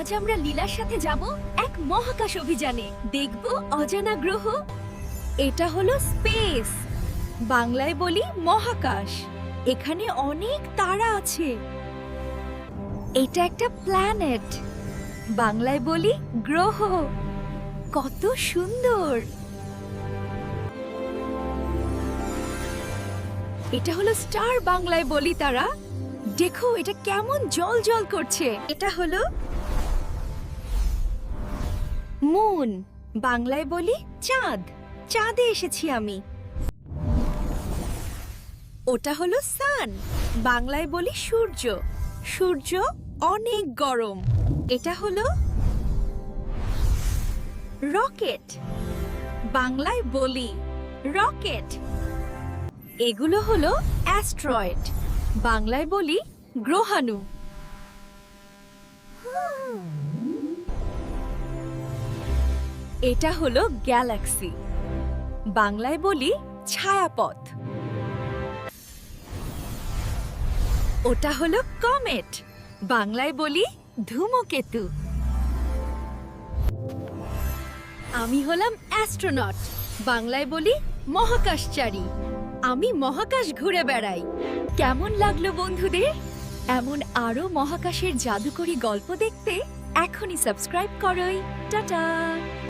আজ আমরা লীলার সাথে যাব এক মহাকাশ অভিযানে। দেখব অজানা গ্রহ। এটা হলো স্পেস। বাংলায় বলি মহাকাশ। এখানে অনেক তারা আছে। এটা একটা প্ল্যানেট বাংলায় বলি গ্রহ। কত সুন্দর! এটা হলো স্টার বাংলায় বলি তারা। দেখো, এটা কেমন জল জল করছে। এটা হলো মুন, বাংলায় বলি চাঁদ। চাঁদে এসেছি আমি। ওটা হলো সান, বাংলায় বলি সূর্য। সূর্য অনেক গরম। এটা হলো রকেট। বাংলায় বলি রকেট। এগুলো হলো অ্যাস্ট্রয়েড। বাংলায় বলি গ্রহাণু। এটা হলো গ্যালাক্সি। বাংলায় বলি ছায়াপথ। ওটা হলো কমেট। বাংলায় বলি ধূমকেতু। আমি হলাম অ্যাস্ট্রোনট। বাংলায় বলি মহাকাশচারী। আমি মহাকাশ ঘুরে বেড়াই। কেমন লাগল বন্ধুদের? এমন আরও মহাকাশের জাদুকরি গল্প দেখতে এখনই সাবস্ক্রাইব করোই। টাটা!